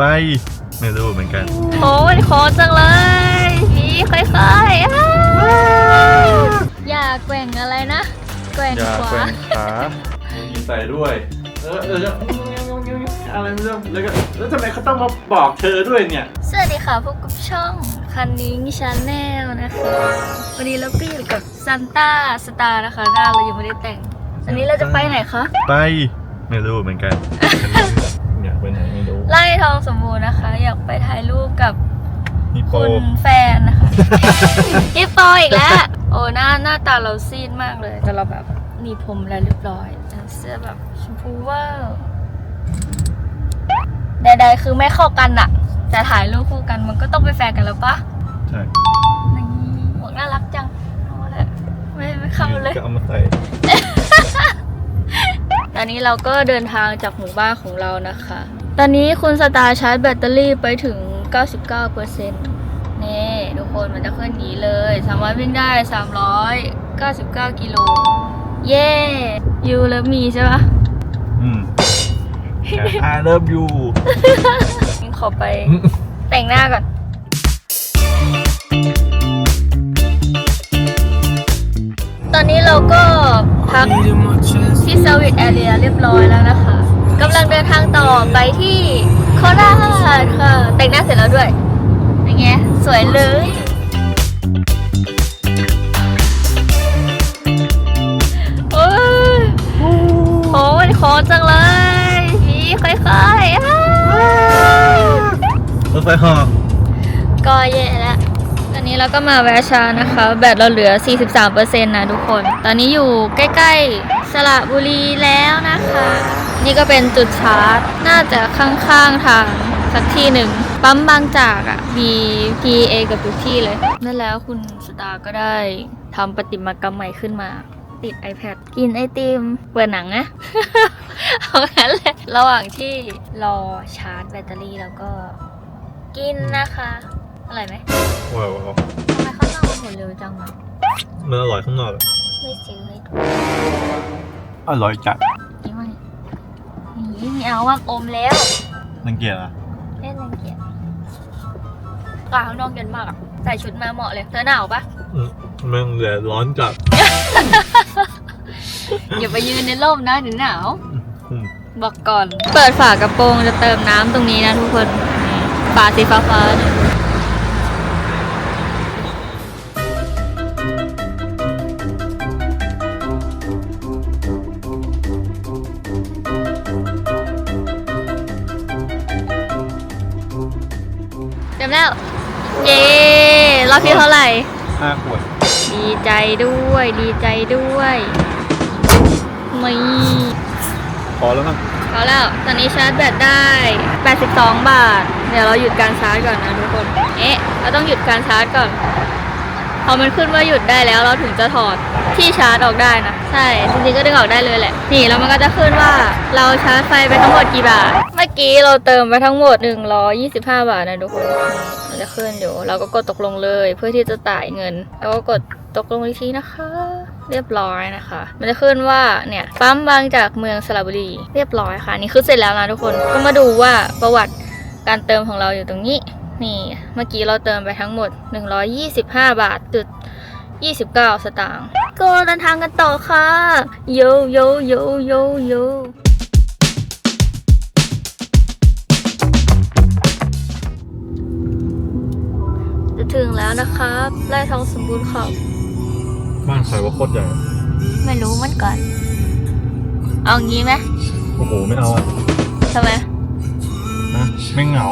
ไป ไม่รู้เหมือนกัน โอ้ยโคตรจังเลยนี่ค่อยๆอ้าวอย่าแกว่งอะไรนะ แกว่งอย่าขแกว่วางขามีใส่ด้วย เออเอออะไรไม่รู้แล้วก็แล้วทำไมเขาต้องมาบอกเธอด้วยเนี่ย สวัสดีค่ะพบกับช่องคันนิ้งชาแนลนะคะ วันนี้เราก็อยู่กับซันต้าสตาร์นะคะหน้าเรายังไม่ได้แต่ง อันนี้เราจะไปไหนคะ ไป ไม่รู้เหมือนกัน อยากไปไหนไม่รู้ ไล่ทองสมบูรณ์นะคะ อยากไปถ่ายรูปกับฮิปโปคุณแฟนนะคะ ฮิปโปอีกแล้ว โอ้หน้าหน้าตาเราซีดมากเลยแต่เราแบบหนีผมแล้วเรียบร้อยเสื้อแบบชมพูเว่าใดๆคือไม่เข้ากันอะแต่ถ่ายรูปคู่กันมันก็ต้องเป็นแฟนกันแล้วปะใช่นี่หมวกน่ารักจังเอาละไม่ไม่เข้าเลย ก็เอามาใส่ตอนนี้เราก็เดินทางจากหมู่บ้านของเรานะคะ ตอนนี้คุณสตาร์ชาร์จแบตเตอรี่ไปถึง 99%นี่ทุกคนมันจะขึ้นอย่างนี้เลย สามารถวิ่งได้ 399 กิโล เย้ยูเลิฟมีใช่ปะอืมแค่ I love you งั้นขอไปแต่งหน้าก่อนตอนนี้เราก็พักที่สวิตแอเรียเรียบร้อยแล้วนะคะ กำลังเดินทางต่อไปที่โคราชค่ะแต่งหน้าเสร็จแล้วด้วยอย่างเงี้ยสวยเลยโอ้ยโอ้ยโคตรจังเลยนี่ค่อยๆอ้าวรถไฟเหอก็แย่แล้วตอนนี้เราก็มาแวะชานะคะ แบตเราเหลือ 43%นะทุกคน ตอนนี้อยู่ใกล้ ๆ สระบุรีแล้วนะคะ นี่ก็เป็นจุดชาร์จ น่าจะข้างๆทางสักที่หนึ่ง ปั๊มบางจากอะ่ะ มี PA กับทุกที่เลย นั่นแล้วคุณสตาร์ก็ได้ทำประติมากรรมใหม่ขึ้นมา ติด iPad กินไอติม เปิดหนังนะ เอางั้นเลยระหว่างที่รอชาร์จแบตเตอรี่แล้วก็กินนะคะอร่อยไหมว้าวว้าวทำไมข้างนอกมันหมดเร็วจังวะมันอร่อยข้างนอกอะไม่ซื้อให้ดูอร่อยจัด นี่มันนี่ไม่เอาว่าอมแล้วรังเกียจอะเล่นรังเกียจกาข้างนอกเย็นมากอะใส่ชุดมาเหมาะเลย เธอหนาวปะอืมมันแดดร้อนจัดอย่าไปยืนในร่มนะเดี๋ยวหนาว อืมบอกก่อน เปิดฝากระโปรงจะเติมน้ำตรงนี้นะทุกคนนี่ฝาสีฟ้าฟ้าๆเนี่ย รอบที่เท่าไหร่ห้าขวด ดีใจด้วย ดีใจด้วยมีพอแล้วมั้งเอาแล้ว ตอนนี้ชาร์จแบตได้ 82 บาท เดี๋ยวเราหยุดการชาร์จก่อนนะทุกคน เอ๊ะ เราต้องหยุดการชาร์จก่อน พอมันขึ้นว่าหยุดได้แล้วเราถึงจะถอดที่ชาร์จออกได้นะใช่จริงๆก็ดึงออกได้เลยแหละ นี่แล้วมันก็จะขึ้นว่าเราชาร์จไฟไปทั้งหมดกี่บาทเมื่อกี้เราเติมไปทั้งหมด 125 บาทนะทุกคนมันจะขึ้นอยู่เราก็กดตกลงเลย เพื่อที่จะจ่ายเงินแล้วก็กดตกลงอีกทีนะคะ เรียบร้อยนะคะ มันจะขึ้นว่าเนี่ยปั๊มบางจากเมืองสระบุรีเรียบร้อยค่ะนี่คือเสร็จแล้วนะทุกคนก็มาดูว่าประวัติการเติมของเราอยู่ตรงนี้ นี่เมื่อกี้เราเติมไปทั้งหมด 125 บาทจุด29 สตางค์ก็เดินทางกันต่อค่ะ โยโยโยโยโยจะถึงแล้วนะครับไร่ทองสมบูรณ์ครับบ้านใครว่าโคตรใหญ่ ไม่รู้เหมันก่อน เอางี้ไหมโอ้โห ไม่เอาอะ ทำไมนะ ไม่งเหงา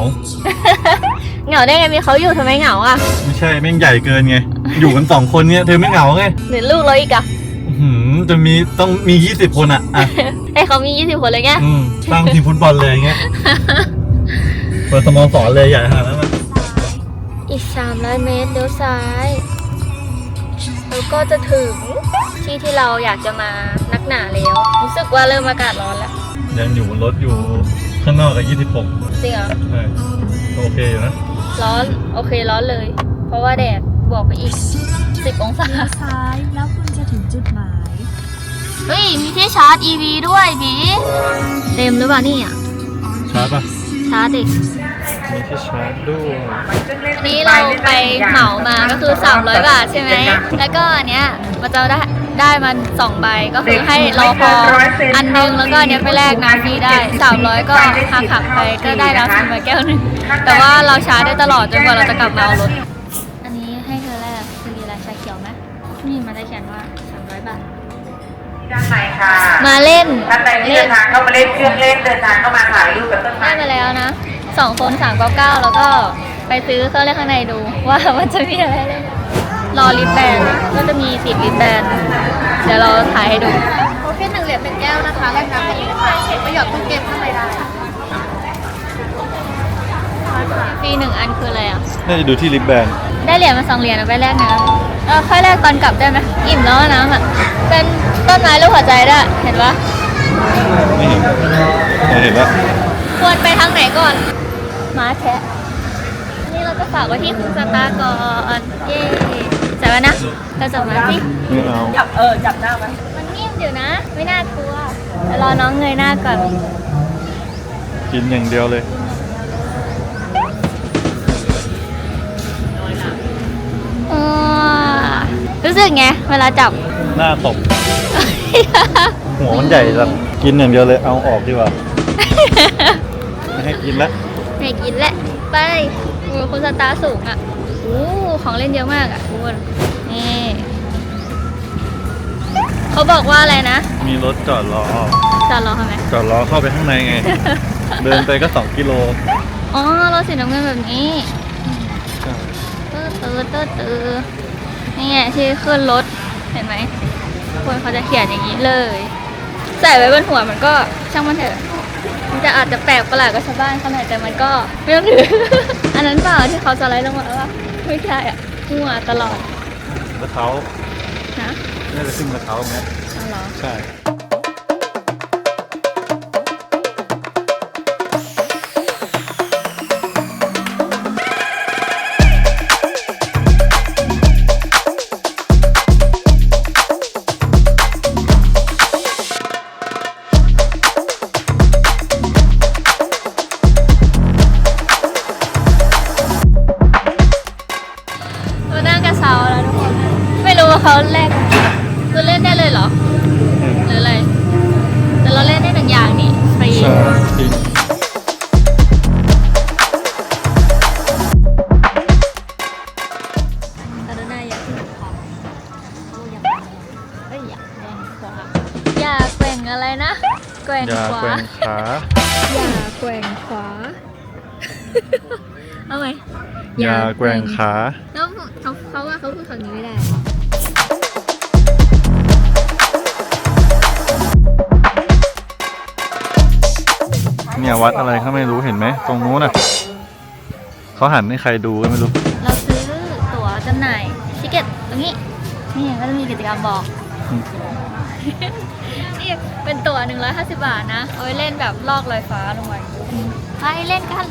เหงาได้ไงมีเขาอยู่ทำไมเหงาอะไม่ใช่แม่งใหญ่เกินไง อยู่กันสองคนเนี่ยเธอไม่เหงาไงหรือลูกเราอีกอะอื้อหือจะมีต้องมียี่สิบคนอะอะ ให้เขามี20คนเลยไงอืมตั้งทีมฟุตบอลเลยอย่างเงี้ย เปิดสโมสรเลยใหญ่ขนาดนั้นมันอีก 300 เมตรเลี้ยวซ้ายแล้วก็จะถึงที่ที่เราอยากจะมานักหนาแล้ว รู้สึกว่าเริ่มอากาศร้อนแล้ว ยังอยู่บนรถอยู่ ข้างนอกกับยี่สิบหกจริงเหรอ ใช่โอเคอยู่นะร้อน โอเคร้อนเลย เพราะว่าแดดบวกไปอีก 10 องศา เลี้ยวซ้ายแล้วคุณจะถึงจุดหมาย เฮ้ย มีที่ชาร์จ EV ด้วยบีเต็มหรือเปล่านี่อะ ชาร์จป่ะชชาร์จอีกมีที่ชาร์จด้วยอันนี้เราไปเหมามาก็คือ 300 บาทใช่ไหม แล้วก็อันเนี้ยมันจะได้ ได้มัน2ใบก็คือให้รอพออันหนึงแล้วก็อันเนี้ยไปแลกน้ำฟรีได้300ก็หักหักๆไปก็ได้น้ำฟรีมาแก้วหนึงแต่ว่าเราชาร์จได้ตลอดจนกว่าเราจะกลับมาเอารถอันนี้ให้เธอแรกคืออะไรชาเขียวไหมนี่มันได้เขียนว่า300บาทด้านในค่ะมาเล่นท่านใดที่เล่เดินนทางเข้ามาเล่นเครื่องเล่นเดินทางเข้ามาถ่ายรูปกับต้นไม้ได้มาแล้วนะสองคนสามเก้าเก้าแล้วก็ไปซื้อเครื่องเล่นข้างในดูว่ามันจะมีอะไรเล่น รอริบแบนก็จะมีติดริบแบนเดี๋ยวเราถ่ายให้ดูโอเคหนึ่งเหรียญเป็นแก้วนะคะแลกน้ำฟรีค่ะประหยัดตู้เกมข้างในได้ฟรีหนึ่งอันคืออะไรอะ น่าจะดูที่ลิปแบนได้เหรียญมาสองเหรียญเอาไปแลกน้ำเออค่อยแลกตอนกลับได้ไหมอิ่มแล้วอะน้ำอะ เป็นต้นไม้รูปหัวใจด้วยเห็นปะไม่เห็นไม่เห็นแล้วควรไปทางไหนก่อนม้าแคะนี่เราจะฝากไว้ที่คุณสตาร์ก่อน เย้ จับไว้นะเราจับมาสิไม่เอาจับเออจับหน้าไหมมันนิ่มอยู่นะ ไม่น่ากลัวเดี๋ยวรอน้องเงยหน้าก่อนกินอย่างเดียวเลยอ๋อรู้สึกไงเวลาจับหน้าตบหัวมันใหญ่จังกินอย่างเดียวเลยเอาออกดีกว่าไม่ให้กินแล้วไม่กินแหละไปโอ้ยคุณสตาร์สูงอะโอ้ของเล่นเยอะมากอะคุณนี่เขาบอกว่าอะไรนะ มีรถจอดรอจอดรอทำไมจอดรอเข้าไปข้างในไง เดินไปก็2กิโล อ๋อรถสีน้ำเงินแบบนี้ตื้อตื้อตื้อตื้อนี่ไงที่ขึ้นรถเห็นไหมคนเขาจะเขียนอย่างนี้เลย ใส่ไว้บนหัวมันก็ช่างมันเถอะมันจะอาจจะแปลกประหลาดกับชาวบ้านเขาหน่อยแต่มันก็ไม่ต้องถือ อันนั้นเปล่าที่เขาสไลด์ลงมาแล้วว่า ไม่ใช่อะหัวตลอดแล้วเขาฮะน่าจะขึ้นกระเท้าไหมเอาเหรอ ใช่ เขาแลกคือเล่นได้เลยเหรอ หรืออะไร แต่เราเล่นได้หนึ่งอย่างนี่ฟรี ใช่จริงกรุณาอย่าขึ้นขอบเขาอยากเอ้ยอยากแกว่งขวาอย่าแกว่งอะไรนะแกว่งอย่าขวาแกว่งขาอย่าแกว่งขวา เอาไหมอย่าแกว่งขาแล้วเขา เนี่ยวัดอะไรเขาไม่รู้เห็นไหมตรงนู้นน่ะเขาหันให้ใครดูก็ไม่รู้เราซื้อตั๋วจำหน่ายทิเก็ตตรงนี้ นี่ก็จะมีกิจกรรมบอกอืมนี่เป็นตั๋ว150 บาทนะ เอาไว้เล่นแบบลอกลอยฟ้าลงไปไปเล่นกัน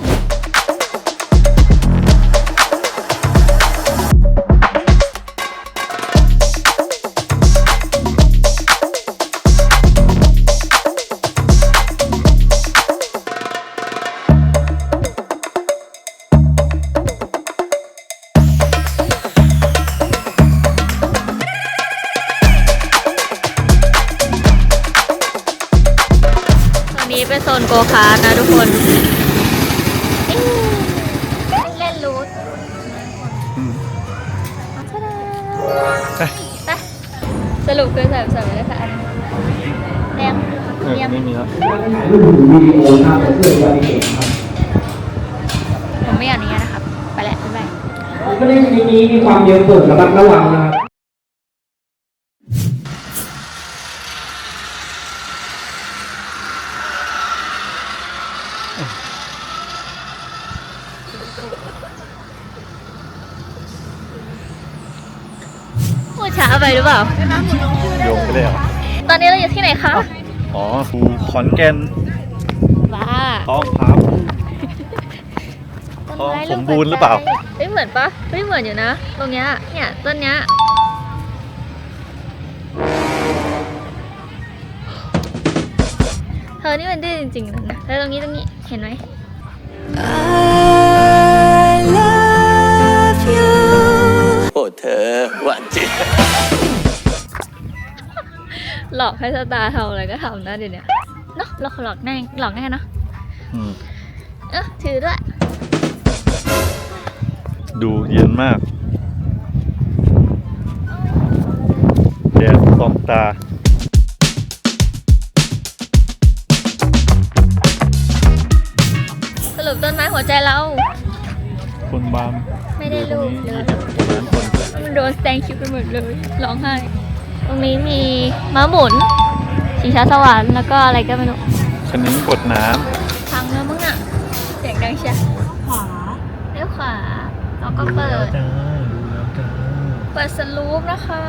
ไม่อยากนี้นะครับ ไปแล้วบ๊ายบายก็เล่นชนิดนี้มีความเร็วเปิดระมัดระวังนะครับพูดช้าไปหรือเปล่า โยงไปได้เหรอตอนนี้เราอยู่ที่ไหนคะ อ๋อครูขอนแก่นบ้าท้องพับ ต้นไม้สมบูรณ์หรือเปล่าเฮ้ยเหมือนปะเฮ้ยเหมือนอยู่นะ ตรงเนี้ยเนี่ยต้นเนี้ยเธอนี่มันดื้อจริงๆนะแล้วตรงนี้ตรงนี้เห็นไหมโอ้เธอหวานเจี๊ยบหลอกให้สตาร์ทำอะไรก็ทำนะเดี๋ยวนี้เนาะหลอกหลอกง่ายหลอกง่ายเนาะอืมเออถือด้วย ดูเย็นมากแดดส่องตาสรุปต้นไม้หัวใจเรา คนบานไม่ได้รูปเลยร้านคนมันโดนแซงคิวไปหมดเลยร้องไห้ ตรงนี้มีม้าหมุนชิงช้าสวรรค์แล้วก็อะไรก็ไม่รู้คันนี้กดน้พังแล้วมึงอะ เสียงดังเชียขวาเลี้ยวขวาแล้ว ก็ำเปิด จ้าดูแล้วจ้าเปิดสลูปนะคะ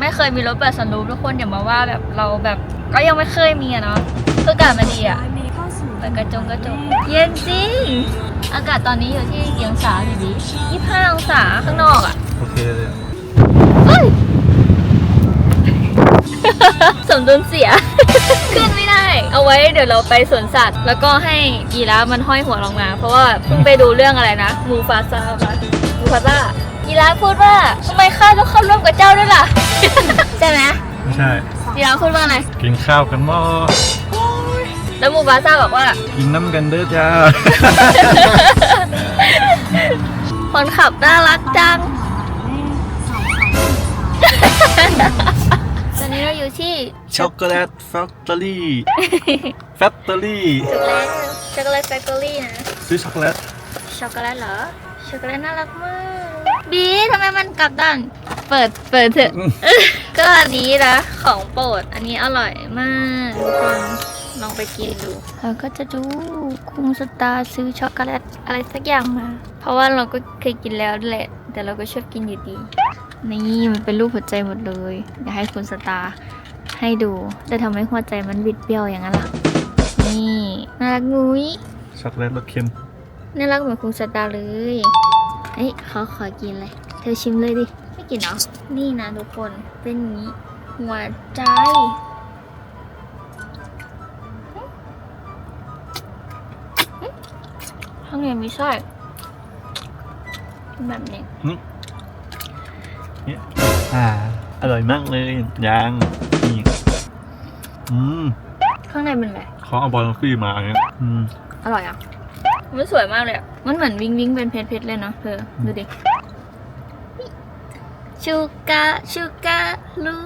ไม่เคยมีรถเปิดสลูปทุกคนอย่ามาว่าแบบเราแบบก็ยังไม่เคยมีอะเนาะคืออากาศมันดีอะร้อยเมตรเข้าสู่เปิดกระจงกระจกเย็นจริงอากาศตอนนี้อยู่ที่กี่องศาพี่บียี่ห้าองศาข้างนอกอะโอเคเลย เฮ้ย สมดุลเสีย ขึ้นไม่ได้ เอาไว้เดี๋ยวเราไปสวนสัตว์ แล้วก็ให้ยีราฟมันห้อยหัวลงมา เพราะว่าเพิ่งไปดูเรื่องอะไรนะมูฟาซาปะมูฟาซายีราฟพูดว่าทำไมข้าต้องเข้าร่วมกับเจ้าด้วยล่ะ ใช่ไหมไม่ใช่ ยีราฟพูดว่าอะไร กินข้าวกันบ่แล้วมูฟาซาบอกว่า กินน้ำกันเด้อจ้า คนขับน่ารักจังตอ นนี้เราอยู่ที่ช็อกโกแลตแฟคทอรี่แฟคทอรี่ช็อกโกแลตช็อกโกแลตแฟคทอรี่นะซื้อช็อกโกแลตช็อกโกแลตเหรอช็อกโกแลตน่ารักมากบีทำไมมันกลับด้านเปิดเปิดเถอะก็อันนี้นะของโปรดอันนี้อร่อยมากทุกคนลองไปกินดูเราก็จะดูคุงสตาร์ซื้อช็อกโกแลตอะไรสักอย่างมา เพราะว่าเราก็เคยกินแล้วแหละ แต่เราก็ชอบกินอยู่ดี นี่มันเป็นรูปหัวใจหมดเลย อยากให้คุณสตาร์ให้ดูจะทำให้หัวใจมันบิดเบี้ยวอย่างนั้นล่ะ นี่น่ารักงุ้ยช็อกโกแลตรสเค็มน่ารักเหมือนคุณสตาร์เลยเอ้ยเขาขอกินเลย เธอชิมเลยดิ ไม่กินเหรอ นี่นะทุกคน เป็นอย่างนี้หัวใจ ข้างในมีไส้แบบนี้ เนี่ยอ่า อร่อยมากเลยยางนี่อืมข้างในเป็นอะไรเขาเอาบอลฟี่มาเนี่ยอืมอร่อยอะ มันสวยมากเลยอะ มันเหมือนวิงวิงเป็นเพชรเพชรเลยเนาะเธอดูดิชูกาชูกาลู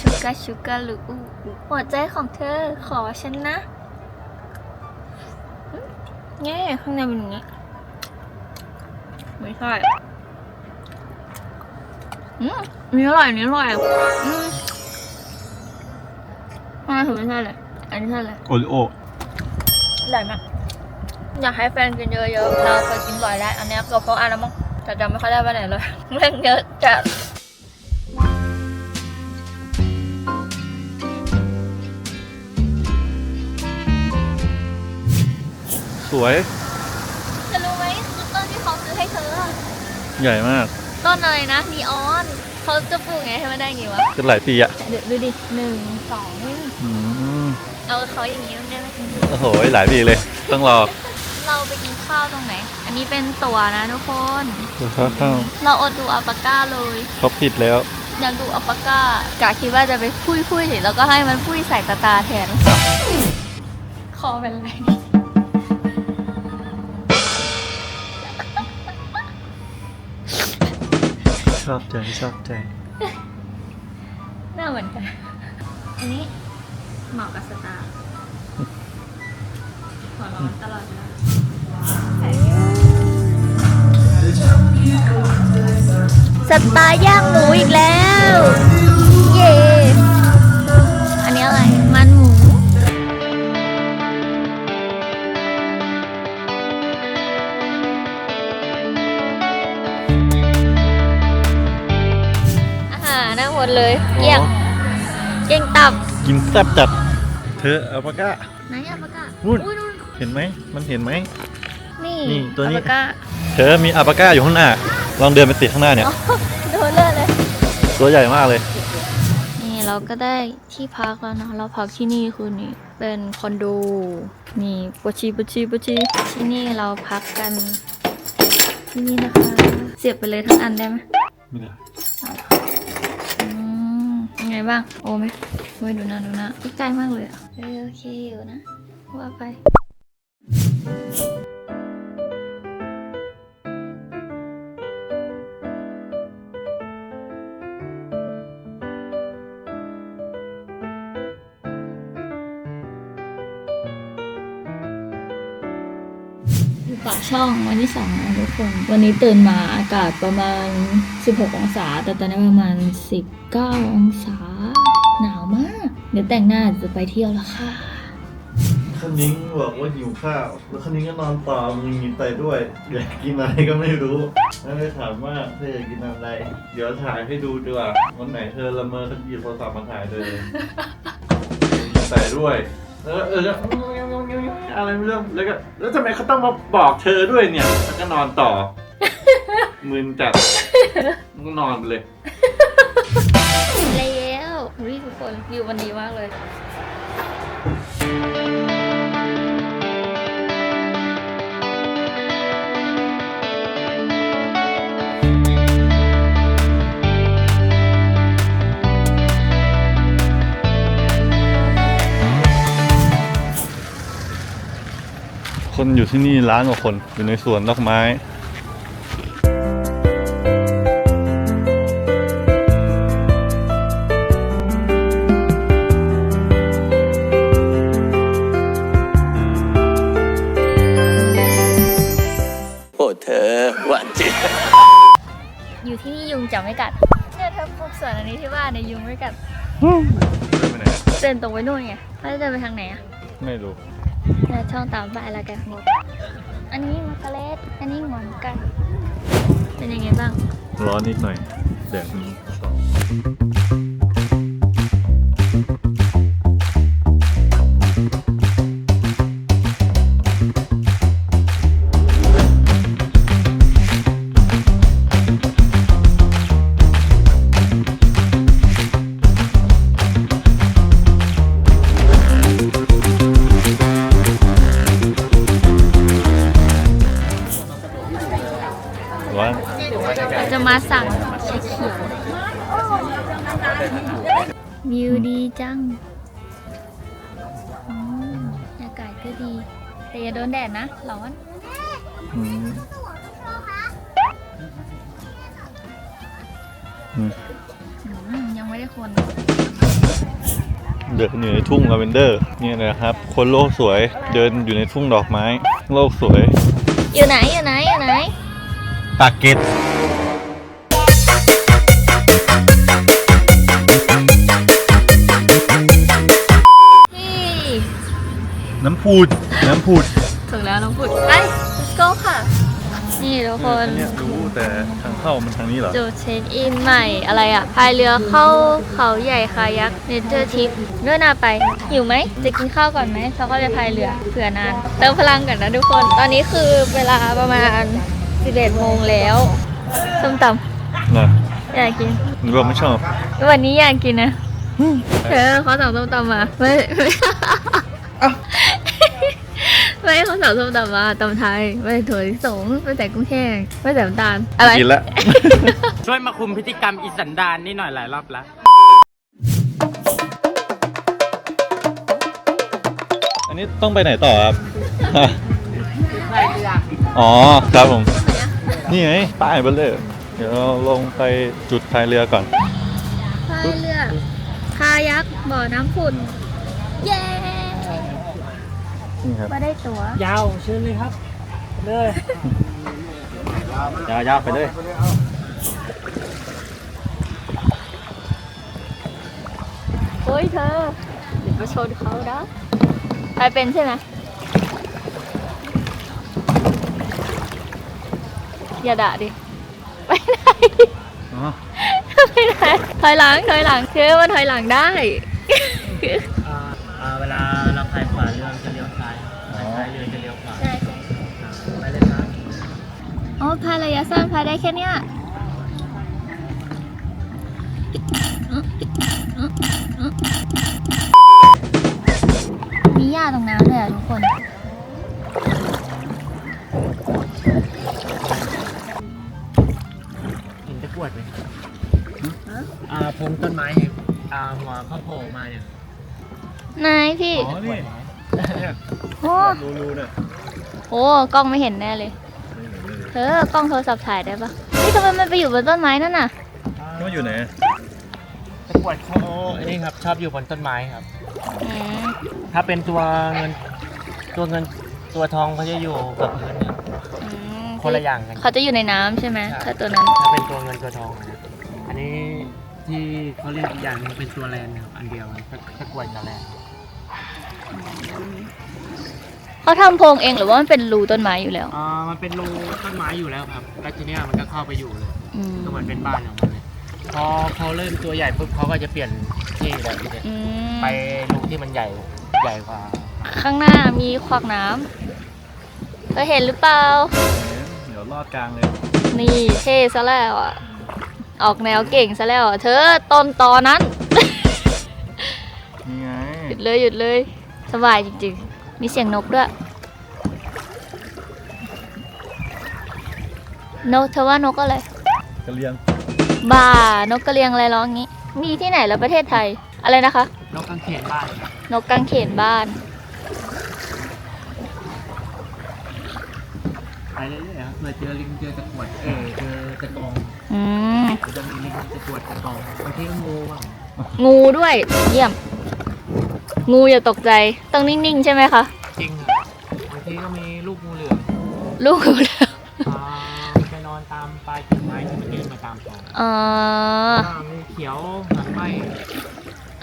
ชูกาชูกาลูหัวใจของเธอขอฉันนะอืมแง่ข้างในเป็นอย่างนี้ ไม่ใช่อืมอั นนี้อร่อยอันนี้อร่อยอืมทำไมถึงไม่ใช่เลยอันนี้ใช่เลยโอริโออร่อยมากอยากให้แฟนกินเยอะๆเราเคยกินบ่อยแล้วอันเนี้ยเกือบเพราะอันแล้วมั้งแต่จำไม่ค่อยได้ว่าไหนเลยเรื่องเยอะจัดสวย จะรู้ไหมต้นที่เขาซื้อให้เธอ ใหญ่มาก ต้นอะไรนะนีออนเขาจะปลูกไงให้มันได้ไงวะก็หลายปีอะเดี๋ยวดูดิหนึ่งสองอืมเอาเขาอย่างนี้ได้ไหมโอ้โหหลายปีเลย ต้องรอเราไปกินข้าวตรงไหน อันนี้เป็นตั๋วนะทุกคนดูข้าวข้าวเราอดดูอัลปาก้าเลยเขาผิดแล้ว อยากดูอัลปาก้ากะคิดว่าจะไปพุยพุยๆแล้วก็ให้มันพุยใส่ตาตาแทนคอเป็นไร อบใจชอบใจหน้าเหมือนกัน อันนี้เหมาะกับสตาร์หัวร้อนตลอดเวลาสตาร์ย่างหมูอีกแล้ว เลย เกลี้ยง เกลี้ยงตับ กินแซ่บจัด เธอเอาปากกาไหนอะปากกานู่น อุ้ยนู่นเห็นไหม มันเห็นไหม นี่นี่ตัวนี้ อัลปาก้าเธอมีอัลปาก้าอยู่ข้างหน้า ลองเดินไปติดข้างหน้าเนี่ย โดนเลยเลย ตัวใหญ่มากเลย นี่เราก็ได้ที่พักแล้วนะเราพักที่นี่คืนนี้เป็นคอนโดนี่ปวดชีปวดชีปวดชีที่นี่เราพักกันที่นี่นะคะ เสียบไปเลยทั้งอันได้ไหมไม่ได้อืมยังไง บ้าง โอ้ไม่ไม่ดูหนะดูหนะใกล้มากเลยอะเออโอเคอยู่นะ ว่าไปอยู่ปากช่องวันที่สองนะทุกคน วันนี้ตื่นมาอากาศประมาณ 16 องศา แต่ตอนนี้ประมาณ 19 องศาหนาวมาก เดี๋ยวแต่งหน้าจะไปเที่ยวแล้วค่ะ คนิ้งบอกว่าหิวข้าว แล้วคนิ้งก็นอนต่อมีมีไปด้วย อยากกินอะไรก็ไม่รู้แล้วเลยถามว่าเธออยากกินอะไร เดี๋ยวถ่ายให้ดูดีกว่าวันไหนเธอละเมอก็หยิบโทรศัพท์มาถ่ายเลยมีใส่ด้วย แล้วเออแล้วอะไรไม่รู้แล้วก็แล้วทำไมเขาต้องมาบอกเธอด้วยเนี่ยแล้วก็นอนต่อมึนจัดมันก็นอนไปเลย คนวิววันดีมากเลยคนอยู่ที่นี่ล้านกว่าคนอยู่ในสวนดอกไม้ อยู่ที่นี่ยุงจะไม่กัดเนี่ยถ้าปลูกสวนอันนี้ที่บ้านเนี่ยยุงไม่กัดเดินไปไหนอะเดินตรงไปนู่นไงแล้วจะเดินไปทางไหนอะไม่รู้เนี่ยช่องตามไปแล้วกันหมดอันนี้มะกะเล็ดอันนี้หงอนกัน เป็นยังไงบ้าง ร้อนนิดหน่อยแดดมันส่องร้อน จังอืมอากาศก็ดี แต่อย่าโดนแดดนะ ร้อน อืมอืมอืมยังไม่ได้คนเดินอยู่ในทุ่งลาเวนเดอร์เนี่ยนะครับ คนโลกสวยเดินอยู่ในทุ่งดอกไม้ โลกสวย อยู่ไหนอยู่ไหนอยู่ไหน ปากเกร็ด น้ำพูด น้ำพูดถึงแล้วน้องปุดไป let's go ค่ะ นี่ทุกคนอันเนี่ยรู้แต่ทางเข้ามันทางนี้เหรอ จุดเช็คอินใหม่อะไรอะพายเรือเข้าเขาใหญ่คายักเนเจอร์ทิปด้วยนาไปหิวไหม จะกินข้าวก่อนไหมเขาก็จะพายเรือเผื่อนาน เติมพลังก่อนนะทุกคน ตอนนี้คือเวลาประมาณ 11โมงแล้วส้มตนะำอยากกินหรือว่าไม่ชอบ วันนี้อยากกินนะเธอเขาสั่งส้มตำมาไม่ไม่ ไม่เขาสั่งส้มตำมาตำไทยไม่ใส่ถั่วลิสงไม่ใส่กุ้งแห้งไม่ใส่น้ำตาลอะไรกินแล้วช่วยมาคุมพฤติกรรมอีสันดานนี่หน่อยหลายรอบแล้วอันนี้ต้องไปไหนต่อครับ อ๋อครับผม นี่ไงป้ายเบลเลอร์เดี๋ยวเราลงไปจุดพายเรือก่อนพายเรือคายักบ่อน้ำขุ่นเย้ นี่ครับ มาได้ตั๋วยาวเชิญเลยครับเลยยาวๆไปเลย เฮ้ยเธอเดี๋ยวไปชนเขานะไปเป็นใช่ไหมอย่าด่าดิไปไหนอ๋อ ไปไหนถอยหลังถอยหลังเชื่อว่าถอยหลังได้ อ๋อพายระยะสั้นพายได้แค่เนี้ยมียญ้าตรงน้ำเลยอะทุกคน เห็นตะกรวดไหมอ่าพงต้นไม้เห็นอ่าหัวเขาโผล่มาเนี่ยนายพี่ อ๋อนี่โอ้รูๆเนี่ยโหกล้องไม่เห็นแน่เลย เธอกล้องโทรศัพท์ถ่ายได้ปะนี่ทำไมมันไปอยู่บนต้นไม้นั่นน่ะก็อยู่ไหนตะกรวดเขาอันนี้ครับชอบอยู่บนต้นไม้ครับอืมถ้าเป็นตัวเงินตัวเงินตัวทองเขาจะอยู่กับพื้นครับอืมคนละอย่างกัน เขาจะอยู่ในน้ำใช่ไหมใช่ถ้าตัวนั้น ถ้าเป็นตัวเงินตัวทองอะนะอันนี้ที่เขาเรียกอีกอย่างหนึงเป็นตัวแลนนะครับอันเดียวตะตะกรวดกับแลน เขาทำโพรงเองหรือว่ามันเป็นรูต้นไม้อยู่แล้ว อ่ามันเป็นรูต้นไม้อยู่แล้วครับแล้วทีเนี้ยมันก็เข้าไปอยู่เลย อืมก็เหมือนเป็นบ้านของมันเลย พอเขาเริ่มตัวใหญ่ปุ๊บเขาก็จะเปลี่ยนที่แบบนี้อืมไปรูที่มันใหญ่ใหญ่กว่าข้างหน้ามีขวากน้ำเคยเห็นหรือเปล่า เดี๋ยวลอดกลางเลยนี่เท่ซะแล้วอะ ออกแนวเก่งซะแล้วอะ เธอต้นตอนั้น นี่ไงหยุดเลยหยุดเลย สบายจริงๆ มีเสียงนกด้วย นกเธอว่านกอะไร กระเลียง บ่านกกระเรียงอะไรร้องงี้ มีที่ไหนแล้วประเทศไทย อะไรนะคะ นกกางเขนบ้านครับนกกังเขนบ้าน ไปเรื่อยๆครับเผื่อเจอลิงเจอตะกรวดเออเจอตะกองอืมจะมีลิงตะกรวดตะกองบางทีก็งูบ้างงูด้วย เยี่ยม งูอย่าตกใจต้องนิ่งๆ ใช่ไหมคะจริงครับบางทีก็มีลูกงูเหลือมลูกงูเหลือมอ่ามันไปนอนตามปลายกิ่งไม้ที่มันยื่นมาตามตออ๋ออ่างูเขียวหางไหม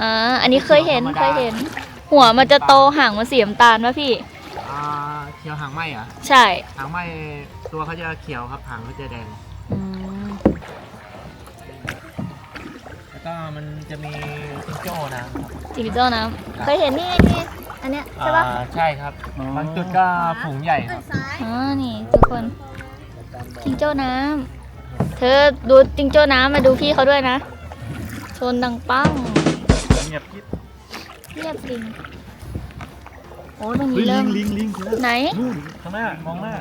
อ่าอันนี้เคยเห็นเคยเห็น หัวมันจะโตห่างมันสีน้ำตาลป่ะพี่ อ่าเขียวหางไหมเหรอะใช่หางไหมตัวเขาจะเขียวครับหางเขาจะแดง อืมแล้วก็มันจะมีจิงโจ้นะครับ จิงโจ้น้ำเคยเห็นนี่ไงนี่อันเนี้ยใช่ปะอ่าใช่ครับบางจุดก็ฝูงใหญ่ครับอ๋อนี่ทุกคนจิงโจ้น้ำเธอดูจิงโจ้น้ำมาดูพี่เขาด้วยนะ ชนดังปังเงียบกิ๊บเรียบลิงโอ้ตรงเฮ้นี้ยลิเริ่งมลิงลิงเธอไหน นู่นข้างหน้ามองหน้า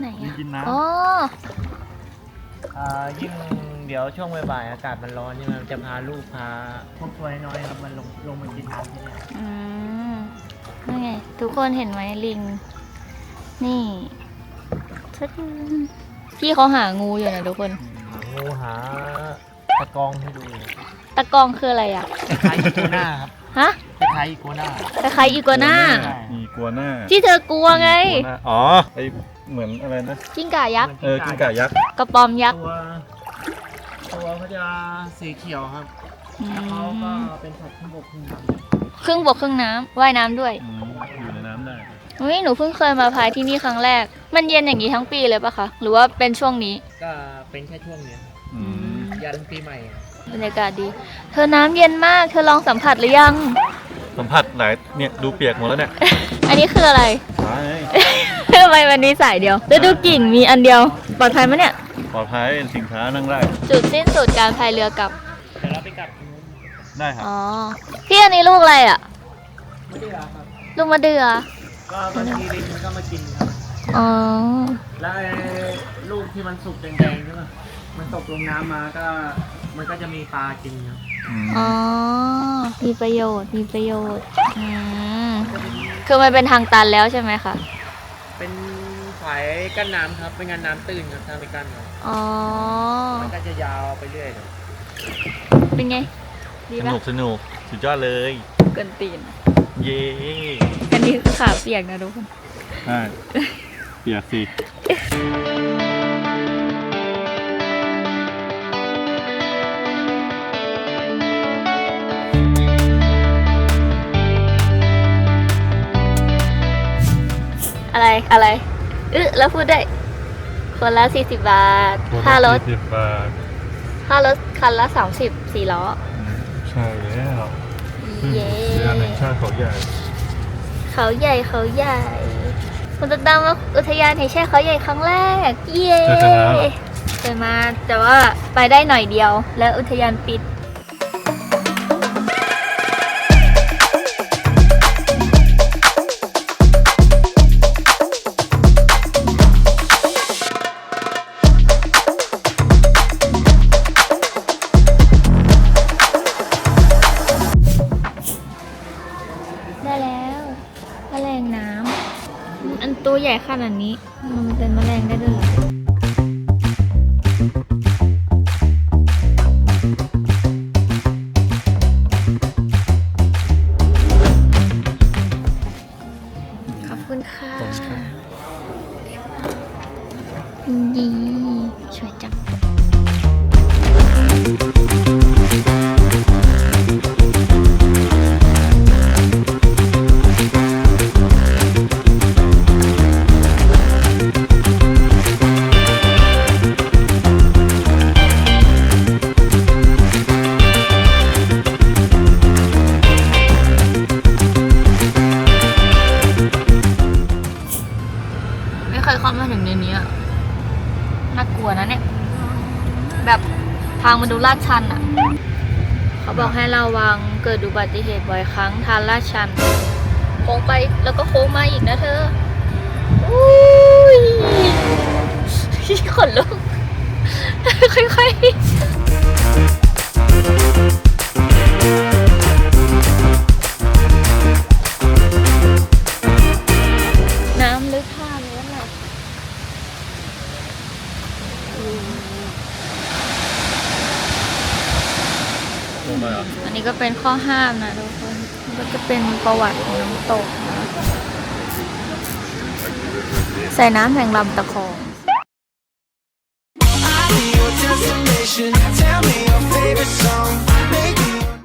ไหนลิงอะกินน้ำอ๋ออ่ายิ่ง เดี๋ยวช่วงบ่ายๆอากาศมันร้อนใช่ไหมมันจะพาลูกพาพวกตัวน้อยๆครับมันลงลงมากินน้ำที่เนี่ยอืมนั่นไง ทุกคนเห็นไหมลิง นี่ชัดพี่เขาหางูอยู่นะทุกคนหางูหาตะกองให้ดูตะกองคืออะไรอะ คล้ายๆอีโกน่าครับฮะคล้ายๆอีโกน่าคล้ายๆอีกัวน่าใช่มีกัวหน้าที่เธอกลัวไงกัวหน้าอ๋อไอเหมือนอะไรนะ กิ้งก่ายักษ์ เออกินก่ายักษ์กระปอมยักษ์ตัว ตัวเขาจะสีเขียวครับ อืแล้วเขาก็มเป็นสัตว์ขึ้นบกขึ้นน้ครึ่งบกครึ่งน้ำว่ายน้ำด้วยอืมอยู่ในน้ำได้อุ้ยหนูเพิ่งเคยมาพายที่นี่ครั้งแรก มันเย็นอย่างนี้ทั้งปีเลยปะคะ หรือว่าเป็นช่วงนี้ำก็เป็นแค่ช่วงเนี้ยอืมยันปีใหม่บรรยากาศดี เธอน้ำเย็นมาก เธอลองสัมผัสหรือยัง สัมผัสหลายเนี่ยดูเปียกหมดแล้วเนี่ยอันนี้คืออะไรตายทำไมวันนี้สายเดียวแล้วดูกิ่งมีอันเดียว ปลอดภัยไหมเนี่ย ปลอดภัยสินค้านั่งได้จุดสิ้นสุดการพายเรือกลับ เดี๋ยวเราไปกลับได้ครับอ๋อ พี่อันนี้ลูกอะไรอะ ไม่ได้ครับ ลูกมะเดือ ก็บางทีลิงมันก็มากินครับ อ๋อ แล้วไอ้ลูกที่มันสุกแดงๆใช่ไหมมันตกลงน้ำมาก็ มันก็จะมีปลากินครับอ๋อ มีประโยชน์ มีประโยชน์ อืม คือมันเป็นทางตันแล้วใช่ไหมคะ เป็น ฝายกั้นน้ำครับเป็นงานน้ำตื้นครับทางไปกั้นครับอ๋อ มันก็จะยาวไปเรื่อยเลยเป็นไง ดีสปะนุกสนุกสุดยอดเลย เกินตีน เย้อันนี้คือขาเปียกนะทุกคน ใช่เปียกสิ อะไร อะไร อึะแล้วพูดได้ คนละสี่สิบบาทค่ารถสิบบาทค่ารถคันละสามสิบสี่ล้อ ใช่แล้วเย้งานแห่งชาติเขาใหญ่ เขาใหญ่เขาใหญ่คุณจะตามว่าอุทยานแห่งชาติเขาใหญ่ครั้งแรก เย้เคยมาเหรอเคยมาแต่ว่าไปได้หน่อยเดียว แล้วอุทยานปิด แมลงน้ำ อันตัวใหญ่ขนาดนี้ มันเป็นแมลงได้ด้วยเหรอ ลัวนะเนี่ย แบบทางมันดูลาดชันอะเขาบอกให้ระวังเกิดอุบัติเหตุบ่อยครั้งทางลาดชัน โค้งไปแล้วก็โค้งมาอีกนะเธออุ้ยขนลุกค่อยๆ ข้อห้ามนะทุกคนก็จะเป็นประวัติของน้ำตกนะใส่น้ำแห่งลำตะคอง